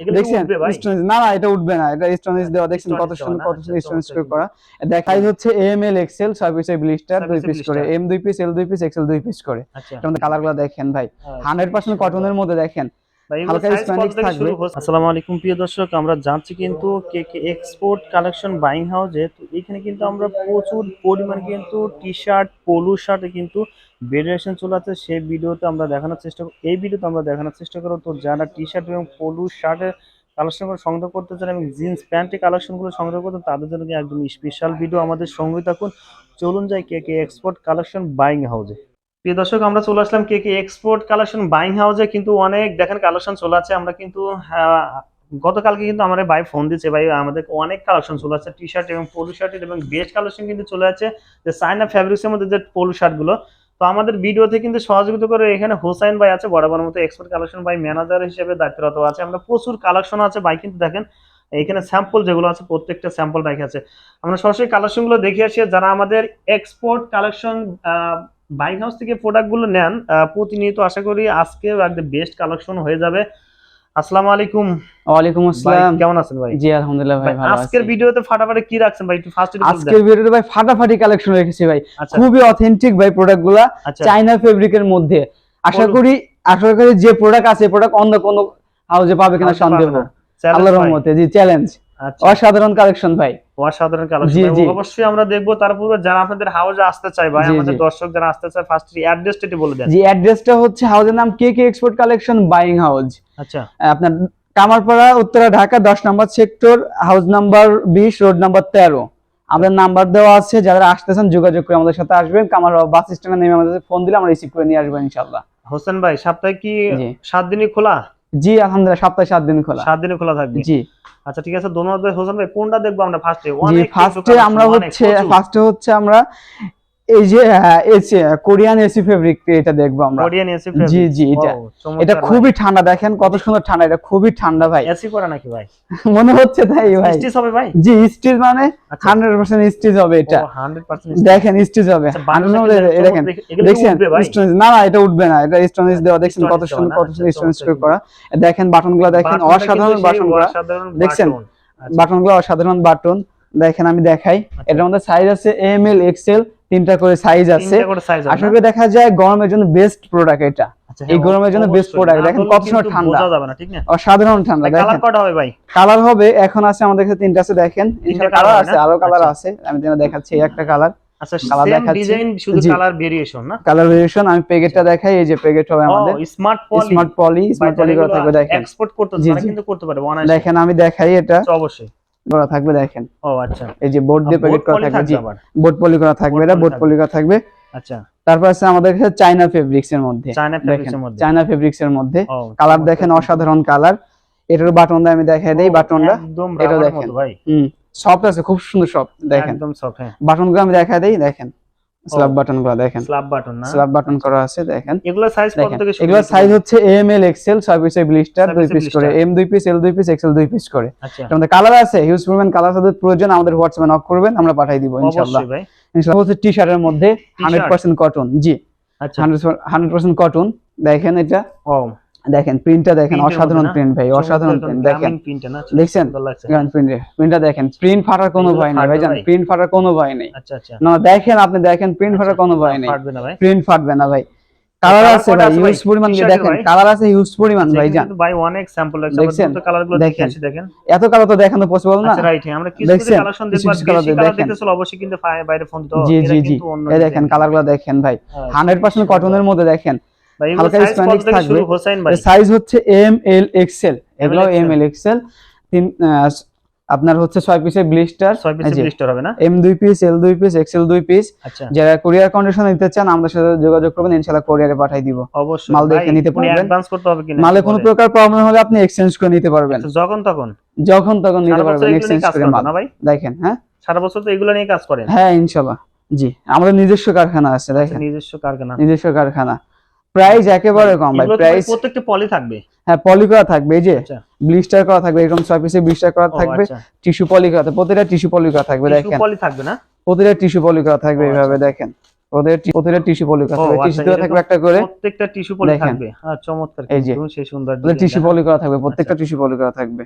এগুলো দেখছেন? উঠবে ভাই? স্টোনেজ না না এটা উঠবে না এটা স্টোনেজ দেওয়া দেখছেন কত সুন্দর কত সুন্দর স্টোনেজ চমৎকার করা দেখাই হচ্ছে এম এল এক্সেল ছয় পিসের ব্লিস্টার দুই পিস করে। এম দুই পিস এল দুই পিস এক্সেল দুই পিস করে। কালারগুলো দেখেন ভাই। হান্ড্রেড পার্সেন্ট কটনের মধ্যে দেখেন। ভাই, এগুলো হালকা size Hispanic কত থেকে থাকবে। শুরু হচ্ছে? আসসালামু আলাইকুম প্রিয় দর্শক। আমরা জানছি কিন্তু K K export collection buying হাউসে তো এখানে কিন্তু আমরা প্রচুর পরিমাণে কিন্তু টি শার্ট পোলো শার্ট কিন্তু ভেরিয়েশন চলে আছে সেই ভিডিওতে আমরা দেখানোর চেষ্টা এই ভিডিওতে আমরা দেখানোর চেষ্টা করব তো যারা টি শার্ট এবং পলু শার্টের কালেকশনগুলো সংগ্রহ করতে চান এবং জিন্স প্যান্টের কালেকশনগুলো সংগ্রহ করতে তাদের জন্য একদম স্পেশাল ভিডিও আমাদের সঙ্গে থাকুন। চলুন যাই K K export collection buying হাউসে প্রিয় দর্শক আমরা চলে আসলাম K K export collection buying হাউসে কিন্তু অনেক দেখেন কালেকশন চলে আছে আমরা কিন্তু আহ, গতকালকে কিন্তু আমার ভাই ফোন দিচ্ছে ভাই আমাদের অনেক কালেকশন চলে আছে টি শার্ট এবং পলু শার্টের এবং বেস্ট কালেকশন কিন্তু চলে আছে। যে সাইনা ফ্যাব্রিক্সের মধ্যে যে পলু শার্টগুলো তো আমাদের ভিডিওতে কিন্তু সহযোগিতা করে এখানে হোসাইন ভাই আছে, বরাবর মতো এক্সপোর্ট কালেকশন ভাই ম্যানেজার হিসেবে দায়িত্বরত আছে। আমরা প্রচুর কালেকশন আছে ভাই, কিন্তু দেখেন, এখানে স্যাম্পল যেগুলো আছে, প্রত্যেকটা স্যাম্পল রাখা আছে। আমরা সরাসরি কালেকশনগুলো দেখে আসি, যারা আমাদের এক্সপোর্ট কালেকশন বাইক হাউস থেকে প্রোডাক্টগুলো নেন প্রতিনিয়ত আশা করি আজকেও একদম বেস্ট কালেকশন হয়ে যাবে। আসসালামু আলাইকুম। ওয়ালাইকুম আসসালাম। কেমন আছেন ভাই? জি আলহামদুলিল্লাহ ভাই ভালো আছি। আজকের ভিডিওতে ফাটাফাটি কি রাখছেন ভাই? একটু ফার্স্ট আজকের ভিডিওতে ভাই ফাটাফাটি কালেকশন রেখেছি ভাই। আচ্ছা। খুবই অথেন্টিক ভাই প্রোডাক্টগুলা আচ্ছা ফেব্রিকের মধ্যে। আশা করি আশা করি যে প্রোডাক্ট আছে প্রোডাক্ট অন্য কোনো হাউজে পাবে কিনা সন্দেহ আল্লাহর রহমতে জি চ্যালেঞ্জ অসাধারণ কালেকশন ভাই। অসাধারণ কালেকশন অবশ্যই আমরা দেখব তার পূর্বে যারা আপনাদের হাউসে আসতে চায় ভাই আমাদের দর্শক যারা আসতে চায় ফার্স্ট অ্যাড্রেসটা একটু বলে দেন। জি অ্যাড্রেসটা হচ্ছে হাউজের নাম K K export collection buying house আচ্ছা। আপনার কামারপাড়া উত্তরা ঢাকা দশ নম্বর সেক্টর হাউস নাম্বার বিশ রোড নাম্বার তেরো। আমাদের নাম্বার দেওয়া আছে যারা আসতেছেন যোগাযোগ করে আমাদের সাথে আসবেন। বাস স্ট্যান্ডে নেমে আমাদের ফোন দিলে আমরা রিসিভ করে নিয়ে আসব ইনশাল্লাহ হোসেন ভাই সপ্তাহে কি সাত দিনই খোলা? জি আলহামদুলিল্লাহ সপ্তাহে সাত দিন খোলা। সাত দিনে খোলা থাকবে? জি। আচ্ছা ঠিক আছে ধন্যবাদ হোসেন ভাই কোনটা দেখব আমরা ফার্স্টে ফার্স্টে আমরা হচ্ছে ফার্স্টে হচ্ছে আমরা এই যে এসি কোরিয়ান এসি ফেব্রিক এটা দেখব আমরা। কোরিয়ান এসি ফেব্রিক জি, জি, এটা- এটা খুবই ঠান্ডা দেখেন কত সুন্দর ঠান্ডা এটা খুবই ঠান্ডা ভাই। এসি করা নাকি ভাই? মনে হচ্ছে তাই ভাই। স্টিচ হবে ভাই? জি স্টিচ মানে আচ্ছা। হান্ড্রেড পার্সেন্ট স্টিচ হবে এটা। 100% দেখেন স্টিচ হবে। আচ্ছা, 100% দেখেন দেখছেন? স্টোনেজ না না এটা উঠবে না। এটা স্টোনেজ দেওয়া দেখছেন কত সুন্দর কত সুন্দর আচ্ছা, স্টোনেজ করা। দেখেন বাটনগুলো দেখেন অসাধারণ বাটনগুলো? বাটন। আচ্ছা, বাটনগুলো অসাধারণ বাটন। দেখেন আমি দেখাই। এটার মধ্যে সাইজ আছে এম এল এক্সেল তিনটা করে সাইজ আছে। আশা করি দেখা যায় গরমের জন্য বেস্ট প্রোডাক্ট এটা। আচ্ছা, এই হ্যাঁ, গরমের জন্য বেস্ট প্রোডাক্ট দেখেন কত সুন্দর ঠান্ডা। বোঝা যাবে না, ঠিক না? অসাধারণ ঠান্ডা কালার কটা হবে ভাই? কালার হবে এখন আছে আমাদের কাছে তিনটা আছে দেখেন। কালার আছে? আরও কালার আচ্ছা। আছে। আমি তোমাদের দেখাচ্ছি এই একটা কালার আচ্ছা, আমি দেখাই এই দেখেন। আমি এটা। আচ্ছা, অবশ্যই। করা থাকবে দেখেন। ও, আচ্ছা। এই যে বোর্ড দিয়ে প্যাকেট করা থাকবে জি বোর্ড পলি করা থাকবে এটা বোর্ড পলি করা থাকবে। আচ্ছা, তারপর আছে আমাদের কাছে চায়না ফেব্রিক্স এর মধ্যে। চায়না ফেব্রিক্স এর মধ্যে। চায়না ফেব্রিক্স এর মধ্যে কালার দেখেন অসাধারণ কালার। এটার বাটনটা আমি দেখাই দেই বাটনটা। এটা দেখেন। হুম সফট আছে খুব সুন্দর সফট দেখেন। একদম সফট হ্যাঁ। বাটনগুলো আমি দেখাই দেই দেখেন। স্ল্যাব বাটনগুলো দেখেন। Slab button না? স্ল্যাব বাটন করা আছে দেখেন। এগুলোর size কত থেকে শুরু হচ্ছে? সাইজ হচ্ছে এম এল এক্সেল ছয় পিসের ব্লিস্টার দুই পিস করে। এম দুই পিস এল দুই পিস এক্সেল দুই পিস করে। আচ্ছা, মধ্যে কালার আছে হিউজ পরিমাণ কালার সাথে প্রয়োজন আমাদের হোয়াটসঅ্যাপে নক করবেন আমরা পাঠিয়ে দিব ইনশাআল্লাহ। অবশ্যই ভাই। ইনশাআল্লাহ হচ্ছে টি শার্টের মধ্যে হান্ড্রেড পার্সেন্ট কটন জি। আচ্ছা, হান্ড্রেড পার্সেন্ট কটন দেখেন এটা। ও, দেখেন প্রিন্টটা দেখেন অসাধারণ? প্রিন্ট ভাই অসাধারণ প্রিন্ট দেখেন? দেখছেন? প্রিন্টটা দেখেন প্রিন্ট ফাটার কোনো ভয় নেই ফাটবে ভাই জান প্রিন্ট ফাটার কোনো ভয় নেই আচ্ছা, আচ্ছা। না দেখেন আপনি দেখেন প্রিন্ট ফাটার কোনো ভয় নেই ফাটবে না ভাই? প্রিন্ট ফাটবে না ভাই কালার আছে ভাই? হিউজ পরিমাণ দেখেন কালার আছে হিউজ পরিমাণ ভাই জান কিন্তু ভাই অনেক স্যাম্পল আছে দেখছেন? আমরা কালারগুলো দেখে দেখেন। আসি দেখেন এত কালার তো দেখানো পসিবল না আচ্ছা রাইট আমরা কিছু কিছু? কালেকশন দেখব কালার দেখেন। দেখতে চলে অবশ্যই কিন্তু বাইরে ফোন হবে জি জি জি এই দেখেন design। কালারগুলো দেখেন ভাই হ্যাঁ, হান্ড্রেড পার্সেন্ট কটনের মধ্যে দেখেন হালকা থেকে থাকবে। সাইজ হচ্ছে এম এল এক্সেল এগুলো এম এল এক্সেল তিন আপনার হচ্ছে ছয় পিসের ব্লিস্টার ছয় পিসের ব্লিস্টার হবে না? এম দুই পিস এল দুই পিস এক্সেল দুই পিস আচ্ছা। যারা কুরিয়ার কন্ডিশন নিতে চান আমাদের সাথে যোগাযোগ করবেন ইনশাআল্লাহ কুরিয়ারে পাঠিয়ে দিব। অবশ্যই। মাল দেখে নিতে পারবেন। অ্যাডভান্স করতে হবে কিনা মালে কোনো প্রকার প্রবলেম হলে আপনি এক্সচেঞ্জ করে নিতে পারবেন। আচ্ছা, যখন তখন। যখন তখন নিতে পারবেন এক্সচেঞ্জ করে মাল। দেখেন হ্যাঁ? সারা বছর তো এগুলো নিয়ে কাজ করেন। হ্যাঁ ইনশাআল্লাহ। জি আমাদের নিজস্ব কারখানা আছে দেখেন। নিজস্ব কারখানা। নিজস্ব কারখানা। প্রাইস একেবারে কম ভাই প্রাইস প্রত্যেকটা পলি থাকবে হ্যাঁ পলি করা থাকবে এই যে আচ্ছা ব্লিস্টার করা থাকবে এরকম ছয় পিসের ব্লিস্টার করা থাকবে আচ্ছা টিস্যু পলি করা থাকবে প্রতিটা টিস্যু পলি করা থাকবে দেখেন পলি থাকবে না প্রতিটা টিস্যু পলি করা থাকবে আচ্ছা। এইভাবে দেখেন ওদের প্রতিটা টিস্যু পলি করা থাকবে আচ্ছা, টিস্যু দেওয়া থাকবে একটা করে প্রত্যেকটা টিস্যু পলি থাকবে হ্যাঁ চমৎকার এই যে। সেই সুন্দর টিস্যু। পলি করা থাকবে প্রত্যেকটা আচ্ছা। টিস্যু পলি করা থাকবে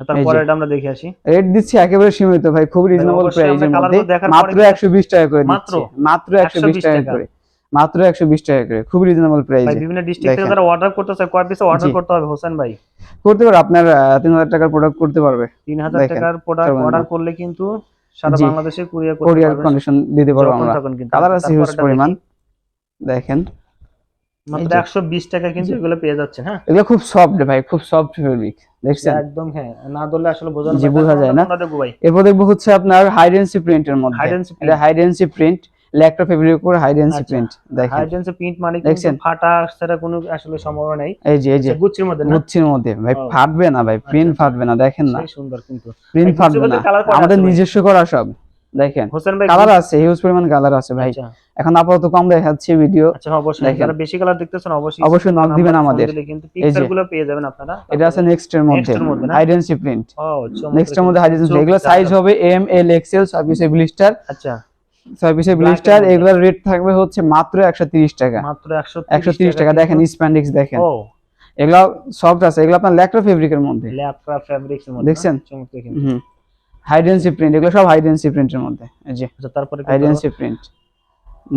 তারপরে এই যে। এটা আমরা দেখে আসি রেট দিচ্ছি একেবারে সীমিত ভাই খুব রিজনেবল অবশ্যই আমরা প্রাইসের মধ্যে মাত্র পরে- একশো বিশ টাকা করে মাত্র? মাত্র একশো বিশ 120 টাকা টাকা। করে মাত্র একশো বিশ টাকা করে। খুব রিজনেবল প্রাইস বিভিন্ন ডিস্ট্রিক্ট থেকে যারা অর্ডার করতে চায় কয় পিসে অর্ডার করতে হবে হোসেন ভাই? করতে পারবে আপনার তিন হাজার টাকার প্রোডাক্ট করতে পারবে। তিন হাজার দেখেন, টাকার প্রোডাক্ট অর্ডার করলে কিন্তু সারা বাংলাদেশে কুরিয়ার করতে কোরিয়ার কন্ডিশন দিতে পারব আমরা। কালার আছে হিউজ পরিমাণ। দেখেন। মাত্র এই যে। একশো বিশ টাকা কিন্তু এগুলো পেয়ে যাচ্ছেন হ্যাঁ? এগুলো খুব সফট ভাই খুব সফট ফেব্রিক দেখছেন? একদম হ্যাঁ। না ধরলে আসলে। বোঝা যায় না। দেখব এরপর দেখব হচ্ছে আপনার হাইডেন্সি প্রিন্টের মধ্যে। হাইডেন্সি প্রিন্ট ল্যাকটা ফেব্রিক উপর হাইডেন্সি আচ্ছা। প্রিন্ট দেখেন। হাইডেন্সি প্রিন্ট মানে দেখছেন? ফাটা ছাড়া কোনো আসলে সম্ভাবনা নেই। এই যে এই যে আচ্ছা, গুচ্ছির মধ্যে না? গুচ্ছির মধ্যে। ভাই ফাটবে না ভাই প্রিন্ট আচ্ছা, ফাটবে না দেখেন না। সুন্দর কিন্তু। প্রিন্ট ফাটবে না। আমাদের নিজস্ব করা সব দেখেন। হোসেন ভাই কালার আছে হিউজ পরিমাণ কালার আছে ভাই। আচ্ছা। এখন আপাতত কম দেখাচ্ছি ভিডিও আচ্ছা অবশ্যই। যারা বেশি কালার দেখতেছেন অবশ্যই অবশ্যই knock দিবেন আমাদের। কিন্তু এই যে। পিকচারগুলো পেয়ে যাবেন আপনারা। এটা আছে নেক্সট এর মধ্যে? হাইডেন্সি প্রিন্ট ও নেক্সট এর মধ্যে। হাইডেন্সি এগুলো সাইজ হবে এম এল এক্সেল সার্ভিসে ব্লিস্টার আচ্ছা। Black ব্লিস্টার এগুলোর রেট থাকবে হচ্ছে মাত্র একশো তিরিশ টাকা। মাত্র একশো তিরিশ টাকা দেখেন স্প্যান্ডিক্স দেখেন। এগুলো সফট আছে এগুলো আপনার ফেব্রিকের মধ্যে। মধ্যে দেখছেন? প্রিন্ট এগুলো সব প্রিন্টের মধ্যে। এই যে আচ্ছা তারপরে প্রিন্ট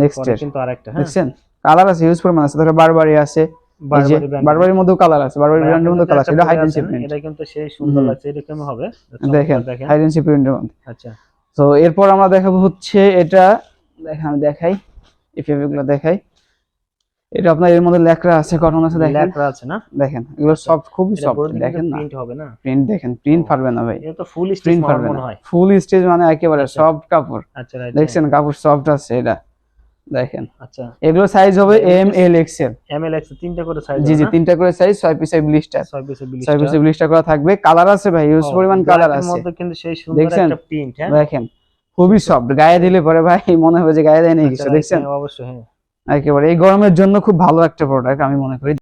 নেক্সট এর। কিন্তু আরেকটা হ্যাঁ? দেখছেন? কালার আছে হিউজ পরিমাণ আছে। ধরো বারবারি আছে। বারবারির মধ্যেও কালার আছে। বারবারি ব্র্যান্ডের মধ্যে কালার আছে। একটা এটা হাইডেন্সি প্রিন্ট এটা কিন্তু সেই সুন্দর। লাগছে এরকম হবে। দেখেন চমৎকার দেখেন প্রিন্টের মধ্যে। আচ্ছা। তো এরপর আমরা দেখাবো হচ্ছে এটা দেখেন আমি দেখাই এই গুলো দেখাই। এটা আপনার এর মধ্যে লেখরা আছে কটন আছে দেখেন। লেখরা আছে না? দেখেন এগুলো সফট খুবই সফট দেখেন না? প্রিন্ট হবে না? প্রিন্ট দেখেন প্রিন্ট পারবে না ভাই। এটা তো ফুল স্টিচ আমার মনে হয়। ফুল স্টেজ মানে একেবারে আচ্ছা। সফট কাপড়। আচ্ছা দেখেন দেখছেন কাপড় সফট আছে এটা। দেখেন। আচ্ছা। এগুলো সাইজ হবে M L XL M L X তিনটা করে সাইজ জি জি তিনটা করে সাইজ ছয় এই ব্লিস্টার ছয় পিস ব্লিস্টার ছয় পিস ব্লিস্টার করা থাকবে। কালার আছে ভাই ইউজ পরিমাণ কালার আছে। মধ্যে কিন্তু সেই সুন্দর একটা প্রিন্ট হ্যাঁ? দেখেন খুবই সফট গায়ে দিলে পরে ভাই মনে হবে যে গায়ে দেয় নেই আচ্ছা, কিছু right, দেখছেন? হ্যাঁ, অবশ্যই হ্যাঁ। একেবারে এই গরমের জন্য খুব ভালো একটা প্রোডাক্ট আমি মনে করি।